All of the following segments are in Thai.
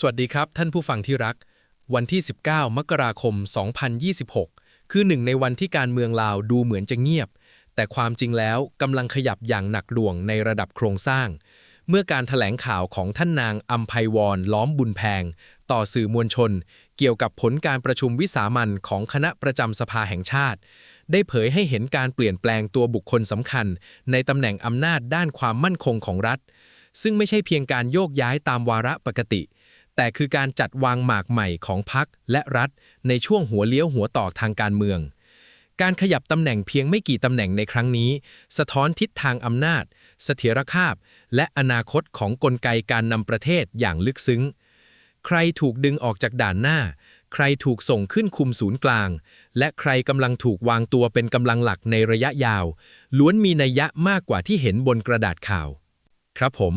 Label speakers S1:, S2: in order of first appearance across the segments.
S1: สวัสดีครับท่านผู้ฟังที่รัก วันที่ 19 มกราคม 2026 คือหนึ่งในวันที่การเมืองลาวดูเหมือนจะเงียบ แต่ความจริงแล้วกำลังขยับอย่างหนักหน่วงในระดับโครงสร้าง เมื่อการถแถลงข่าวของท่านนางอัมไพวรล้อมบุญแพง ต่อสื่อมวลชน เกี่ยวกับผลการประชุมวิสามันของคณะประจำสภาแห่งชาติ ได้เผยให้เห็นการเปลี่ยนแปลงตัวบุคคลสำคัญ ในตำแหน่งอำนาจด้านความมั่นคงของรัฐ ซึ่งไม่ใช่เพียงการโยกย้ายตามวาระปกติ แต่คือการจัดวางหมากใหม่ของพรรคและรัฐ ในช่วงหัวเลี้ยวหัวต่อทางการเมือง การขยับตำแหน่งเพียงไม่กี่ตำแหน่งในครั้งนี้ สะท้อนทิศทางอำนาจ เสถียรภาพ และอนาคตของกลไกการนำประเทศอย่างลึกซึ้ง ใครถูกดึงออกจากด่านหน้า ใครถูกส่งขึ้นคุมศูนย์กลาง และใครกำลังถูกวางตัวเป็นกำลังหลักในระยะยาว ล้วนมีนัยยะมากกว่าที่เห็นบนกระดาษข่าว ครับผม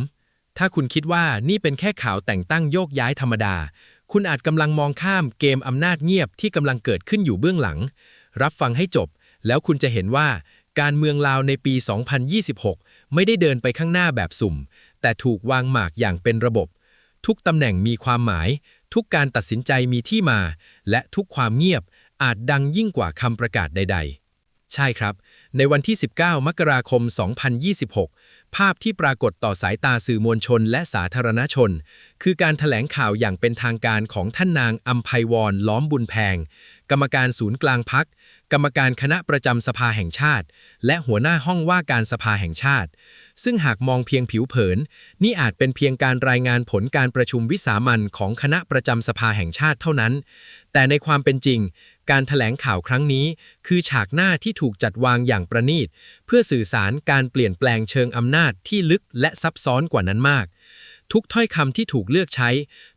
S1: ถ้าคุณคิดว่านี่เป็นแค่ข่าวแต่งตั้งโยกย้ายธรรมดา คุณอาจกำลังมองข้ามเกมอำนาจเงียบที่กำลังเกิดขึ้นอยู่เบื้องหลัง รับฟังให้จบ แล้วคุณจะเห็นว่าการเมืองลาวในปี 2026 ไม่ได้เดินไปข้างหน้าแบบสุ่ม แต่ถูกวางหมากอย่างเป็นระบบ ทุกตำแหน่งมีความหมาย ทุกการตัดสินใจมีที่มา และทุกความเงียบอาจดังยิ่งกว่าคำประกาศใด ๆ ใช่ครับ ในวันที่ 19 มกราคม 2026 ภาพที่ปรากฏต่อสายตาสื่อมวลชนและสาธารณชน คือการถแถลงข่าวอย่างเป็นทางการของท่านนางอัมไพวรล้อมบุญแพง กรรมการศูนย์กลางพัก กรรมการคณะประจำสภาแห่งชาติ และหัวหน้าห้องว่าการสภาแห่งชาติ ซึ่งหากมองเพียงผิวเผิน นี่อาจเป็นเพียงการรายงานผลการประชุมวิสามันของคณะประจำสภาแห่งชาติเท่านั้น แต่ในความเป็นจริง การถแถลงข่าวครั้งนี้ คือฉากหน้าที่ถูกจัดวางอย่างประณีต เพื่อสื่อสารการเปลี่ยนแปลงเชิงอำนาจที่ลึกและซับซ้อนกว่านั้นมาก ทุกถ้อยคำที่ถูกเลือกใช้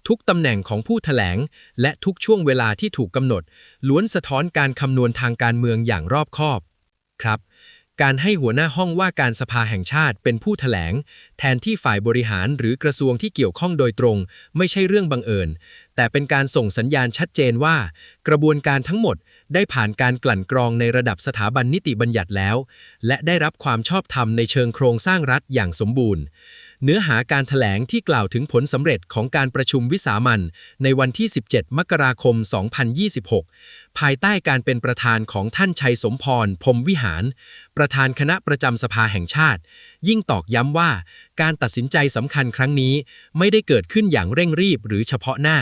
S1: ทุกตำแหน่งของผู้ถแถลง และทุกช่วงเวลาที่ถูกกำหนด ล้วนสะท้อนการคำนวณทางการเมืองอย่างรอบคอบ ครับ การให้หัวหน้าห้องว่าการสภาแห่งชาติเป็นผู้ถแถลง แทนที่ฝ่ายบริหารหรือกระทรวงที่เกี่ยวข้องโดยตรง ไม่ใช่เรื่องบังเอิญ แต่เป็นการส่งสัญญาณชัดเจนว่า กระบวนการทั้งหมดได้ผ่านการกลั่นกรองในระดับสถาบันนิติบัญญัติแล้ว และได้รับความชอบธรรมในเชิงโครงสร้างรัฐอย่างสมบูรณ์ เนื้อหาการถแถลงที่กล่าวถึงผลสำเร็จของการประชุมวิสามันในวันที่ 17 มกราคม 2026 ภายใต้การเป็นประธานของท่านชัยสมพร พรมวิหาร ประธานคณะประจำสภาแห่งชาติ ยิ่งตอกย้ำว่าการตัดสินใจสำคัญครั้งนี้ไม่ได้เกิดขึ้นอย่างเร่งรีบหรือเฉพาะหน้า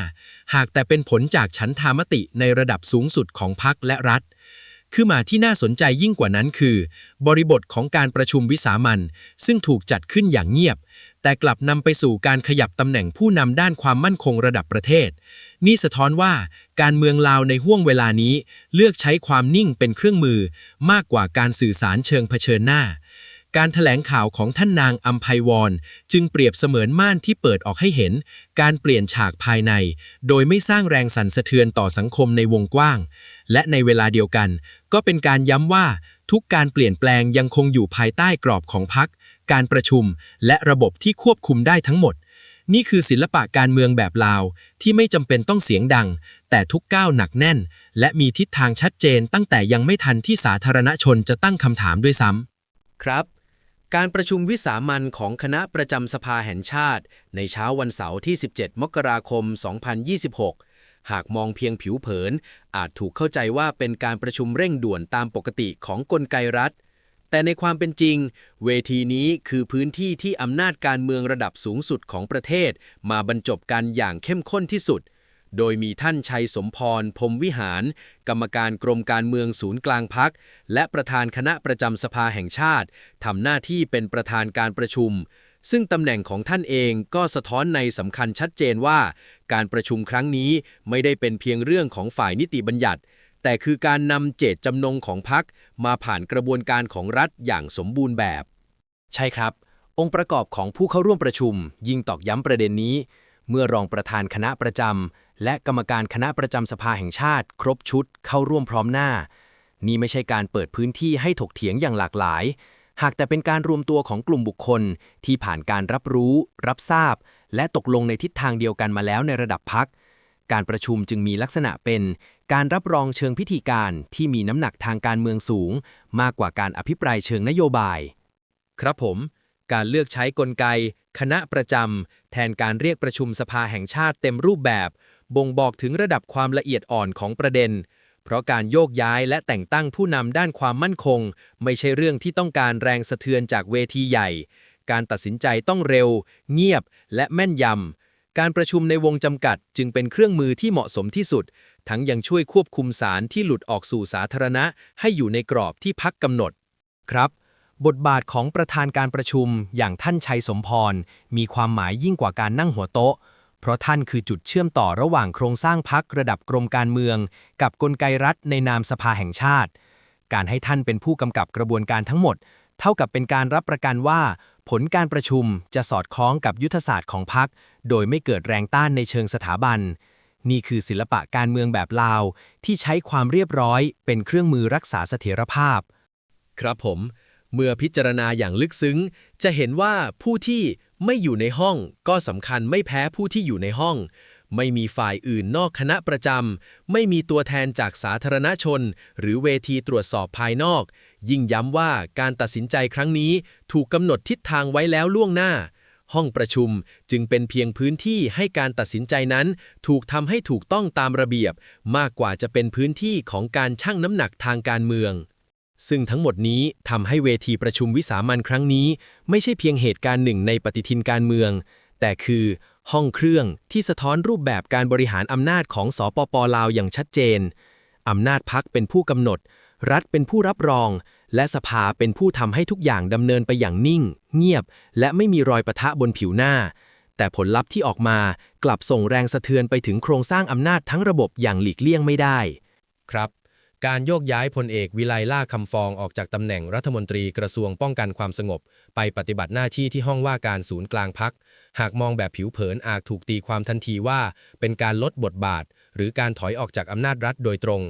S1: หากแต่เป็นผลจากฉันทามติในระดับสูงสุดของพรรคและรัฐคือมาที่น่าสนใจยิ่งกว่านั้นคือ บริบทของการประชุมวิสามันซึ่งถูกจัดขึ้นอย่างเงียบ แต่กลับนำไปสู่การขยับตำแหน่งผู้นำด้านความมั่นคงระดับประเทศ นี่สะท้อนว่าการเมืองลาวในห่วงเวลานี้ เลือกใช้ความนิ่งเป็นเครื่องมือ มากกว่าการสื่อสารเชิงเผชิญหน้า การถแถลงข่าวของท่านนางอัมไพวรจึงเปรียบเสมือนม่านที่เปิดออกให้เห็น การเปลี่ยนฉากภายใน โดยไม่สร้างแรงสั่นสะเทือนต่อสังคมในวงกว้าง และในเวลาเดียวกัน ก็เป็นการย้ำว่าทุกการเปลี่ยนแปลงยังคงอยู่ภายใต้กรอบของพรรค การประชุม และระบบที่ควบคุมได้ทั้งหมด นี่คือศิลปะการเมืองแบบลาว ที่ไม่จำเป็นต้องเสียงดัง แต่ทุกก้าวหนักแน่น และมีทิศทางชัดเจน ตั้งแต่ยังไม่ทันที่สาธารณชนจะตั้งคำถามด้วยซ้ำครับ การประชุมวิสามันของคณะประจำสภาแห่งชาติ ในเช้าวันเสาร์ที่ 17 มกราคม 2026หากมองเพียงผิวเผิน อาจถูกเข้าใจว่าเป็นการประชุมเร่งด่วนตามปกติของกลไกรัฐ แต่ในความเป็นจริง เวทีนี้คือพื้นที่ที่อำนาจการเมืองระดับสูงสุดของประเทศ มาบรรจบกันอย่างเข้มข้นที่สุด โดยมีท่านชัยสมพรพรมวิหาร กรรมการกรมการเมืองศูนย์กลางพัก และประธานคณะประจำสภาแห่งชาติทำหน้าที่เป็นประธานการประชุม ซึ่งตำแหน่งของท่านเองก็สะท้อนในสำคัญชัดเจนว่า การประชุมครั้งนี้ไม่ได้เป็นเพียงเรื่องของฝ่ายนิติบัญญัติ แต่คือการนำเจตจำนงของพักมาผ่านกระบวนการของรัฐอย่างสมบูรณ์แบบ
S2: ใช่ครับ องค์ประกอบของผู้เข้าร่วมประชุม ยิ่งตอกย้ำประเด็นนี้ เมื่อรองประธานคณะประจำและกรรมการคณะประจำสภาแห่งชาติ ครบชุดเข้าร่วมพร้อมหน้า นี่ไม่ใช่การเปิดพื้นที่ให้ถกเถียงอย่างหลากหลาย หากแต่เป็นการรวมตัวของกลุ่มบุคคลที่ผ่านการรับรู้ รับทราบ และตกลงในทิศทางเดียวกันมาแล้วในระดับพักการประชุมจึงมีลักษณะเป็น การรับรองเชิงพิธีการที่มีน้ำหนักทางการเมืองสูง มากกว่าการอภิปรายเชิงนโยบาย
S1: ครับผม การเลือกใช้กลไก คณะประจำ
S2: แทนการเรียกประชุมสภาแห่งชาติเต็มรูปแบบ บ่งบอกถึงระดับความละเอียดอ่อนของประเด็น เพราะการโยกย้ายและแต่งตั้งผู้นำด้านความมั่นคง ไม่ใช่เรื่องที่ต้องการแรงสะเทือนจากเวทีใหญ่ การตัดสินใจต้องเร็ว เงียบ และแม่นยำการประชุมในวงจำกัดจึงเป็นเครื่องมือที่เหมาะสมที่สุด ทั้งยังช่วยควบคุมสารที่หลุดออกสู่สาธารณะ ให้อยู่ในกรอบที่พักกำหนด ครับ บทบาทของประธานการประชุมอย่างท่านชัยสมพร มีความหมายยิ่งกว่าการนั่งหัวโต๊ะ เพราะท่านคือจุดเชื่อมต่อระหว่างโครงสร้างพักระดับกรมการเมือง กับกลไกรัฐในนามสภาแห่งชาติ การให้ท่านเป็นผู้กำกับกระบวนการทั้งหมด เท่ากับเป็นการรับประกันว่า ผลการประชุมจะสอดคล้องกับยุทธศาสตร์ของพรรคโดยไม่เกิดแรงต้านในเชิงสถาบัน นี่คือศิลปะการเมืองแบบลาว ที่ใช้ความเรียบร้อย เป็นเครื่องมือรักษาเสถียรภาพ
S1: ครับผม เมื่อพิจารณาอย่างลึกซึ้ง จะเห็นว่าผู้ที่ไม่อยู่ในห้องก็สำคัญไม่แพ้ผู้ที่อยู่ในห้อง ไม่มีฝ่ายอื่นนอกคณะประจำ ไม่มีตัวแทนจากสาธารณชน หรือเวทีตรวจสอบภายนอก ยิ่งย้ำว่าการตัดสินใจครั้งนี้ถูกกำหนดทิศทางไว้แล้วล่วงหน้า ห้องประชุมจึงเป็นเพียงพื้นที่ให้การตัดสินใจนั้น ถูกทำให้ถูกต้องตามระเบียบ มากกว่าจะเป็นพื้นที่ของการชั่งน้ำหนักทางการเมือง ซึ่งทั้งหมดนี้ทำให้เวทีประชุมวิสามันครั้งนี้ ไม่ใช่เพียงเหตุการณ์หนึ่งในปฏิทินการเมือง แต่คือห้องเครื่องที่สะท้อนรูปแบบการบริหารอำนาจของสปปลาวอย่างชัดเจนอำนาจพักเป็นผู้กำหนด รัฐเป็นผู้รับรอง และสภาเป็นผู้ทำให้ทุกอย่างดำเนินไปอย่างนิ่ง เงียบ และไม่มีรอยปะทะบนผิวหน้า แต่ผลลัพธ์ที่ออกมากลับส่งแรงสะเทือนไปถึงโครงสร้างอำนาจทั้งระบบอย่างหลีกเลี่ยงไม่ได้ ครับ การโยกย้ายพลเอกวิไลล่าคำฟองออกจากตำแหน่งรัฐมนตรีกระทรวงป้องกันความสงบ ไปปฏิบัติหน้าที่ที่ห้องว่าการศูนย์กลางพัก หากมองแบบผิวเผินอาจถูกตีความทันทีว่า เป็นการลดบทบาท หรือการถอยออกจากอำนาจรัฐโดยตรง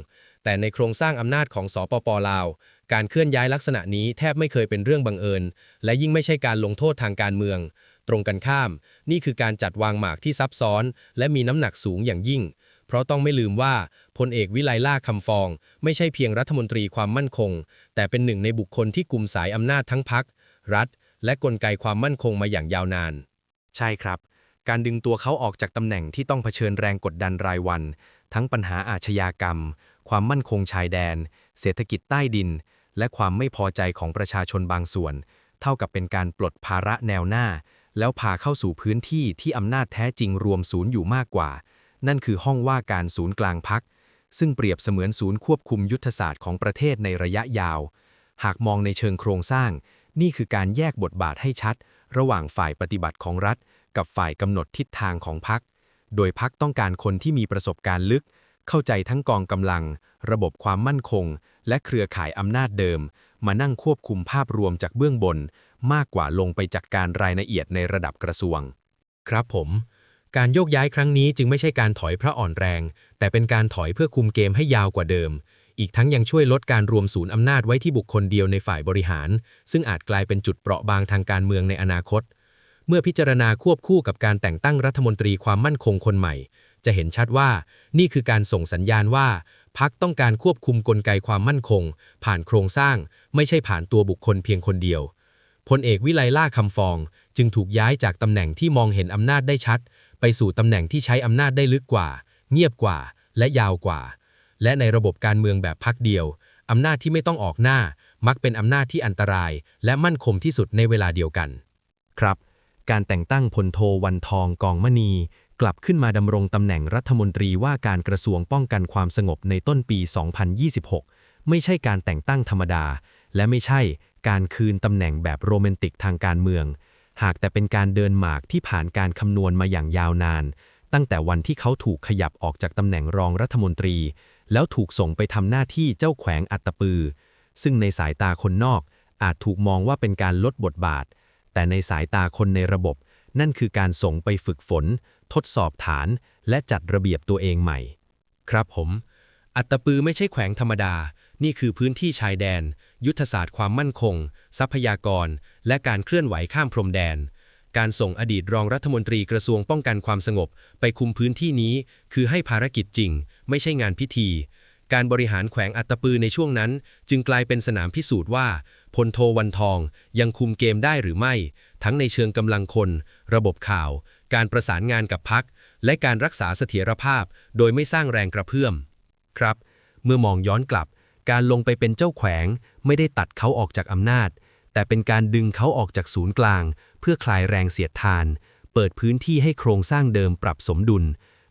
S1: แต่ในโครงสร้างอำนาจของสปปลาว การเคลื่อนย้ายลักษณะนี้แทบไม่เคยเป็นเรื่องบังเอิญ และยิ่งไม่ใช่การลงโทษทางการเมือง ตรงกันข้าม นี่คือการจัดวางหมากที่ซับซ้อน และมีน้ำหนักสูงอย่างยิ่ง เพราะต้องไม่ลืมว่าพลเอกวิไลล่าคำฟอง ไม่ใช่เพียงรัฐมนตรีความมั่นคง แต่เป็นหนึ่งในบุคคลที่กลุ่มสายอำนาจทั้งพักรัฐ และกลไกความมั่นคงมาอย่างยาวนาน
S2: ใช่ครับ การดึงตัวเขาออกจากตำแหน่งที่ต้องเผชิญแรงกดดันรายวัน ทั้งปัญหาอาชญากรรม ความมั่นคงชายแดน เศรษฐกิจใต้ดิน และความไม่พอใจของประชาชนบางส่วน เท่ากับเป็นการปลดภาระแนวหน้า แล้วพาเข้าสู่พื้นที่ที่อำนาจแท้จริงรวมศูนย์อยู่มากกว่า นั่นคือห้องว่าการศูนย์กลางพัก ซึ่งเปรียบเสมือนศูนย์ควบคุมยุทธศาสตร์ของประเทศในระยะยาว หากมองในเชิงโครงสร้าง นี่คือการแยกบทบาทให้ชัด ระหว่างฝ่ายปฏิบัติของรัฐ กับฝ่ายกำหนดทิศทางของพรรคโดยพรรคต้องการคนที่มีประสบการณ์ลึก เข้าใจทั้งกองกำลัง ระบบความมั่นคง และเครือข่ายอำนาจเดิม มานั่งควบคุมภาพรวมจากเบื้องบน มากกว่าลงไปจัดการรายละเอียดในระดับกระทรวง
S1: ครับผม การโยกย้ายครั้งนี้จึงไม่ใช่การถอยเพราะอ่อนแรง แต่เป็นการถอยเพื่อคุมเกมให้ยาวกว่าเดิม อีกทั้งยังช่วยลดการรวมศูนย์อำนาจไว้ที่บุคคลเดียวในฝ่ายบริหาร ซึ่งอาจกลายเป็นจุดเปราะบางทางการเมืองในอนาคต เมื่อพิจารณาควบคู่กับการแต่งตั้งรัฐมนตรีความมั่นคงคนใหม่ จะเห็นชัดว่านี่คือการส่งสัญญาณว่า พักต้องการควบคุมกลไกความมั่นคง ผ่านโครงสร้าง ไม่ใช่ผ่านตัวบุคคลเพียงคนเดียวพลเอกวิไลล่าคำฟอง จึงถูกย้ายจากตำแหน่งที่มองเห็นอำนาจได้ชัด ไปสู่ตำแหน่งที่ใช้อำนาจได้ลึกกว่า เงียบกว่า และยาวกว่า และในระบบการเมืองแบบพักเดียวอำนาจที่ไม่ต้องออกหน้า มักเป็นอำนาจที่อันตราย และมั่นคงที่สุดในเวลาเดียวกัน
S2: ครับ การแต่งตั้งพลโทวันทองกองมณี กลับขึ้นมาดำรงตำแหน่งรัฐมนตรีว่าการกระทรวงป้องกันความสงบในต้นปี 2026 ไม่ใช่การแต่งตั้งธรรมดา และไม่ใช่การคืนตำแหน่งแบบโรแมนติกทางการเมือง หากแต่เป็นการเดินหมากที่ผ่านการคำนวณมาอย่างยาวนาน ตั้งแต่วันที่เขาถูกขยับออกจากตำแหน่งรองรัฐมนตรี แล้วถูกส่งไปทำหน้าที่เจ้าแขวงอัตตปือ ซึ่งในสายตาคนนอกอาจถูกมองว่าเป็นการลดบทบาท แต่ในสายตาคนในระบบ นั่นคือการส่งไปฝึกฝน ทดสอบฐาน และจัดระเบียบตัวเองใหม่
S1: ครับผม อัตตปือไม่ใช่แขวงธรรมดา นี่คือพื้นที่ชายแดน ยุทธศาสตร์ความมั่นคง ทรัพยากร และการเคลื่อนไหวข้ามพรมแดน การส่งอดีตรองรัฐมนตรีกระทรวงป้องกันความสงบ ไปคุมพื้นที่นี้ คือให้ภารกิจจริง ไม่ใช่งานพิธี การบริหารแขวงอัตปือในช่วงนั้น จึงกลายเป็นสนามพิสูจน์ว่าพลโทวันทองยังคุมเกมได้หรือไม่ ทั้งในเชิงกำลังคน ระบบข่าว การประสานงานกับพัก และการรักษาเสถียรภาพ โดยไม่สร้างแรงกระเพื่อม ครับ เมื่อมองย้อนกลับ การลงไปเป็นเจ้าแขวง ไม่ได้ตัดเขาออกจากอำนาจ แต่เป็นการดึงเขาออกจากศูนย์กลาง เพื่อคลายแรงเสียดทาน เปิดพื้นที่ให้โครงสร้างเดิมปรับสมดุล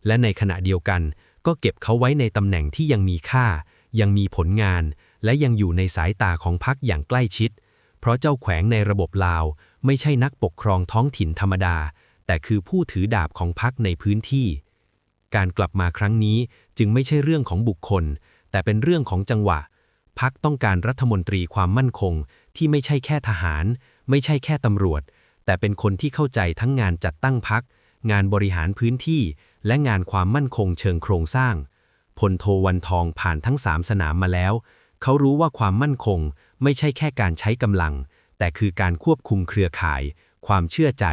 S1: และในขณะเดียวกัน ก็เก็บเขาไว้ในตำแหน่งที่ยังมีค่า ยังมีผลงาน และยังอยู่ในสายตาของพรรคอย่างใกล้ชิด เพราะเจ้าแขวงในระบบลาว ไม่ใช่นักปกครองท้องถิ่นธรรมดา แต่คือผู้ถือดาบของพรรคในพื้นที่ การกลับมาครั้งนี้จึงไม่ใช่เรื่องของบุคคล แต่เป็นเรื่องของจังหวะพักต้องการรัฐมนตรีความมั่นคงที่ไม่ใช่แค่ทหาร ไม่ใช่แค่ตำรวจ แต่เป็นคนที่เข้าใจทั้งงานจัดตั้งพัก งานบริหารพื้นที่ และงานความมั่นคงเชิงโครงสร้าง พลโทวันทองผ่านทั้งสามสนามมาแล้ว เขารู้ว่าความมั่นคงไม่ใช่แค่การใช้กำลัง แต่คือการควบคุมเครือข่าย ความเชื่อใจ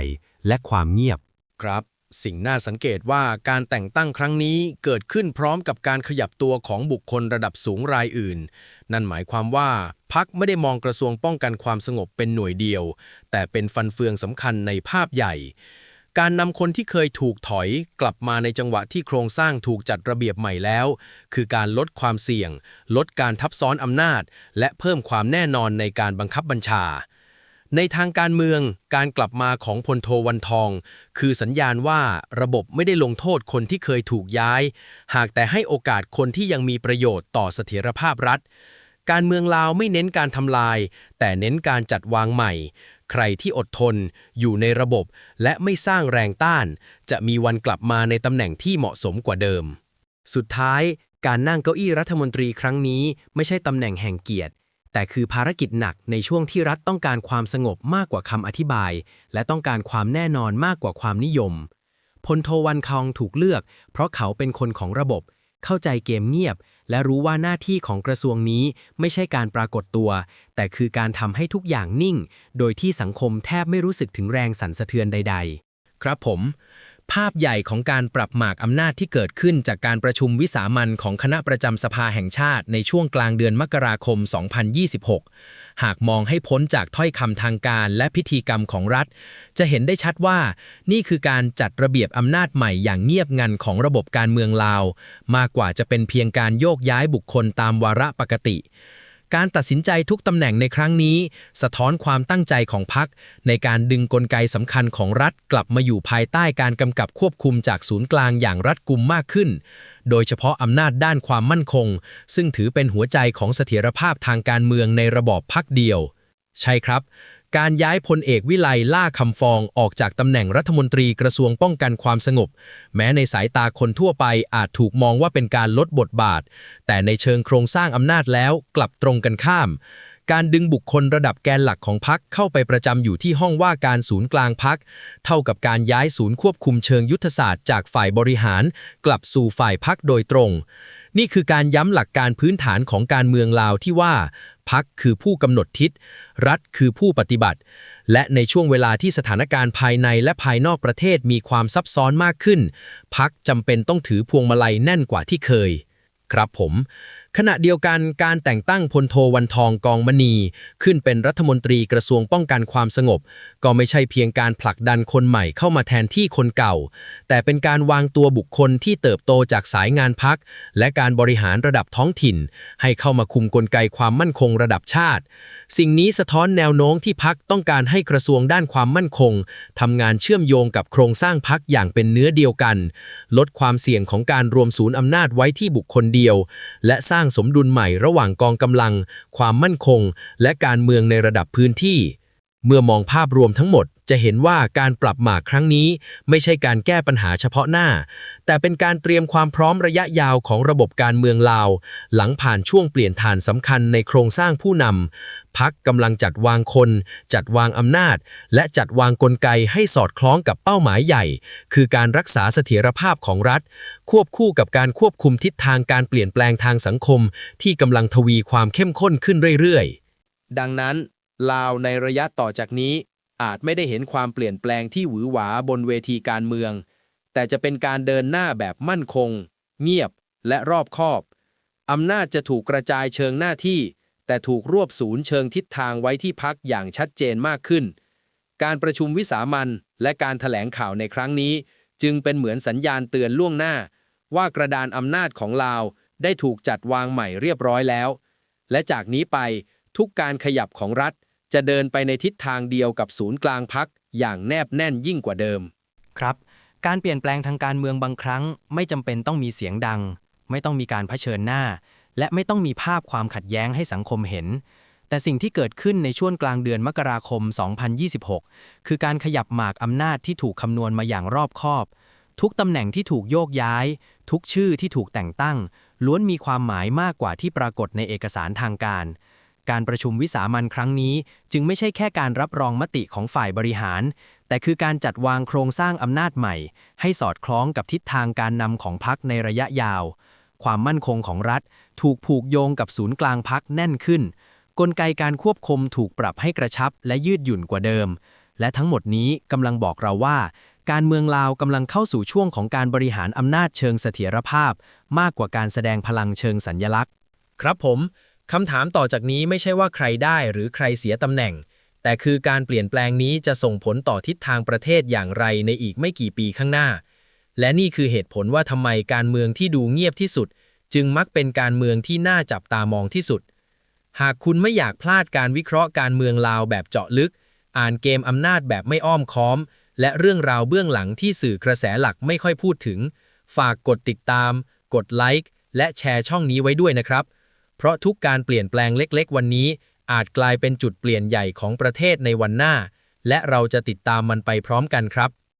S1: และความเงียบ
S3: ครับ สิ่งน่าสังเกตว่าการแต่งตั้งครั้งนี้เกิดขึ้นพร้อมกับการขยับตัวของบุคคลระดับสูงรายอื่น นั่นหมายความว่าพักไม่ได้มองกระทรวงป้องกันความสงบเป็นหน่วยเดียว แต่เป็นฟันเฟืองสำคัญในภาพใหญ่ การนำคนที่เคยถูกถอยกลับมาในจังหวะที่โครงสร้างถูกจัดระเบียบใหม่แล้ว คือการลดความเสี่ยง ลดการทับซ้อนอำนาจ และเพิ่มความแน่นอนในการบังคับบัญชา ในทางการเมืองการกลับมาของพลโทวันทอง คือสัญญาณว่าระบบไม่ได้ลงโทษคนที่เคยถูกย้าย หากแต่ให้โอกาสคนที่ยังมีประโยชน์ต่อเสถียรภาพรัฐการเมืองลาวไม่เน้นการทำลาย แต่เน้นการจัดวางใหม่ ใครที่อดทน อยู่ในระบบ และไม่สร้างแรงต้าน จะมีวันกลับมาในตำแหน่งที่เหมาะสมกว่าเดิม สุดท้าย การนั่งเก้าอี้รัฐมนตรีครั้งนี้ ไม่ใช่ตำแหน่งแห่งเกียรติ แต่คือภารกิจหนักในช่วงที่รัฐต้องการความสงบมากกว่าคำอธิบาย และต้องการความแน่นอนมากกว่าความนิยมพลโทวันคองถูกเลือก เพราะเขาเป็นคนของระบบ เข้าใจเกมเงียบ และรู้ว่าหน้าที่ของกระทรวงนี้ไม่ใช่การปรากฏตัว แต่คือการทำให้ทุกอย่างนิ่ง โดยที่สังคมแทบไม่รู้สึกถึงแรงสั่นสะเทือนใด ๆ ครับผม ภาพใหญ่ของการปรับหมากอำนาจที่เกิดขึ้นจากการประชุมวิสามันของคณะประจำสภาแห่งชาติในช่วงกลางเดือนมกราคม 2026 หากมองให้พ้นจากถ้อยคำทางการและพิธีกรรมของรัฐ จะเห็นได้ชัดว่า นี่คือการจัดระเบียบอำนาจใหม่อย่างเงียบงันของระบบการเมืองลาว มากกว่าจะเป็นเพียงการโยกย้ายบุคคลตามวาระปกติ การตัดสินใจทุกตำแหน่งในครั้งนี้ สะท้อนความตั้งใจของพรรคในการดึงกลไกสำคัญของรัฐกลับมาอยู่ภายใต้การกำกับควบคุมจากศูนย์กลางอย่างรัดกุมมากขึ้น โดยเฉพาะอำนาจด้านความมั่นคง ซึ่งถือเป็นหัวใจของเสถียรภาพทางการเมืองในระบอบพักเดียว ใช่ครับ การย้ายพลเอกวิไลล่าคำฟองออกจากตำแหน่งรัฐมนตรีกระทรวงป้องกันความสงบ แม้ในสายตาคนทั่วไปอาจถูกมองว่าเป็นการลดบทบาท แต่ในเชิงโครงสร้างอำนาจแล้วกลับตรงกันข้าม การดึงบุคคลระดับแกนหลักของพักเข้าไปประจำอยู่ที่ห้องว่าการศูนย์กลางพัก เท่ากับการย้ายศูนย์ควบคุมเชิงยุทธศาสตร์จากฝ่ายบริหาร กลับสู่ฝ่ายพักโดยตรง นี่คือการย้ำหลักการพื้นฐานของการเมืองลาวที่ว่าพักคือผู้กำหนดทิศ รัฐคือผู้ปฏิบัติ และในช่วงเวลาที่สถานการณ์ภายในและภายนอกประเทศมีความซับซ้อนมากขึ้น พักจำเป็นต้องถือพวงมาลัยแน่นกว่าที่เคย ครับผม ขณะเดียวกันการแต่งตั้งพลโทวันทองกองมณี ขึ้นเป็นรัฐมนตรีกระทรวงป้องกันความสงบ ก็ไม่ใช่เพียงการผลักดันคนใหม่เข้ามาแทนที่คนเก่า แต่เป็นการวางตัวบุคคลที่เติบโตจากสายงานพัก และการบริหารระดับท้องถิ่น ให้เข้ามาคุมกลไกความมั่นคงระดับชาติ สิ่งนี้สะท้อนแนวโน้มที่พักต้องการให้กระทรวงด้านความมั่นคงทำงานเชื่อมโยงกับโครงสร้างพักอย่างเป็นเนื้อเดียวกัน ลดความเสี่ยงของการรวมศูนย์อำนาจไว้ที่บุคคลเดียว และสร้างสมดุลใหม่ระหว่างกองกำลัง ความมั่นคง และการเมืองในระดับพื้นที่ เมื่อมองภาพรวมทั้งหมด จะเห็นว่าการปรับหมากครั้งนี้ ไม่ใช่การแก้ปัญหาเฉพาะหน้า แต่เป็นการเตรียมความพร้อมระยะยาวของระบบการเมืองลาว หลังผ่านช่วงเปลี่ยนฐานสำคัญในโครงสร้างผู้นำ พักกำลังจัดวางคน จัดวางอำนาจ และจัดวางกลไกให้สอดคล้องกับเป้าหมายใหญ่ คือการรักษาเสถียรภาพของรัฐ ควบคู่กับการควบคุมทิศทางการเปลี่ยนแปลงทางสังคม ที่กำลังทวีความเข้มข้นขึ้นเรื่อยๆ ดังนั้น ลาวในระยะต่อจากนี้ อาจไม่ได้เห็นความเปลี่ยนแปลงที่หวือหวาบนเวทีการเมือง แต่จะเป็นการเดินหน้าแบบมั่นคง เงียบและรอบคอบอำนาจจะถูกกระจายเชิงหน้าที่ แต่ถูกรวบศูนย์เชิงทิศทางไว้ที่พักอย่างชัดเจนมากขึ้น การประชุมวิสามันและการถแถลงข่าวในครั้งนี้ จึงเป็นเหมือนสัญญาณเตือนล่วงหน้า ว่ากระดานอำนาจของลาวได้ถูกจัดวางใหม่เรียบร้อยแล้ว และจากนี้ไปทุกการขยับของรัฐจะเดินไปในทิศทางเดียวกับศูนย์กลางพักอย่างแนบแน่นยิ่งกว่าเดิม
S2: ครับ การเปลี่ยนแปลงทางการเมืองบางครั้ง ไม่จำเป็นต้องมีเสียงดัง ไม่ต้องมีการเผชิญหน้า และไม่ต้องมีภาพความขัดแย้งให้สังคมเห็น แต่สิ่งที่เกิดขึ้นในช่วงกลางเดือนมกราคม 2026 คือการขยับหมากอำนาจที่ถูกคำนวณมาอย่างรอบคอบ ทุกตำแหน่งที่ถูกโยกย้าย ทุกชื่อที่ถูกแต่งตั้ง ล้วนมีความหมายมากกว่าที่ปรากฏในเอกสารทางการการประชุมวิสามันครั้งนี้ จึงไม่ใช่แค่การรับรองมติของฝ่ายบริหาร แต่คือการจัดวางโครงสร้างอำนาจใหม่ ให้สอดคล้องกับทิศทางการนำของพรรคในระยะยาว ความมั่นคงของรัฐ ถูกผูกโยงกับศูนย์กลางพรรคแน่นขึ้น กลไกการควบคุมถูกปรับให้กระชับและยืดหยุ่นกว่าเดิม และทั้งหมดนี้กำลังบอกเราว่า การเมืองลาวกำลังเข้าสู่ช่วงของการบริหารอำนาจเชิงเสถียรภาพ มากกว่าการแสดงพลังเชิงสัญญลักษณ์
S1: ครับผมคำถามต่อจากนี้ไม่ใช่ว่าใครได้หรือใครเสียตำแหน่ง แต่คือการเปลี่ยนแปลงนี้จะส่งผลต่อทิศทางประเทศอย่างไรในอีกไม่กี่ปีข้างหน้า และนี่คือเหตุผลว่าทำไมการเมืองที่ดูเงียบที่สุด จึงมักเป็นการเมืองที่น่าจับตามองที่สุด หากคุณไม่อยากพลาดการวิเคราะห์การเมืองลาวแบบเจาะลึก อ่านเกมอำนาจแบบไม่อ้อมค้อม และเรื่องราวเบื้องหลังที่สื่อกระแสหลักไม่ค่อยพูดถึง ฝากกดติดตาม กดไลค์และแชร์ช่องนี้ไว้ด้วยนะครับ เพราะทุกการเปลี่ยนแปลงเล็ก ๆ วันนี้ อาจกลายเป็นจุดเปลี่ยนใหญ่ของประเทศในวันหน้า และเราจะติดตามมันไปพร้อมกันครับ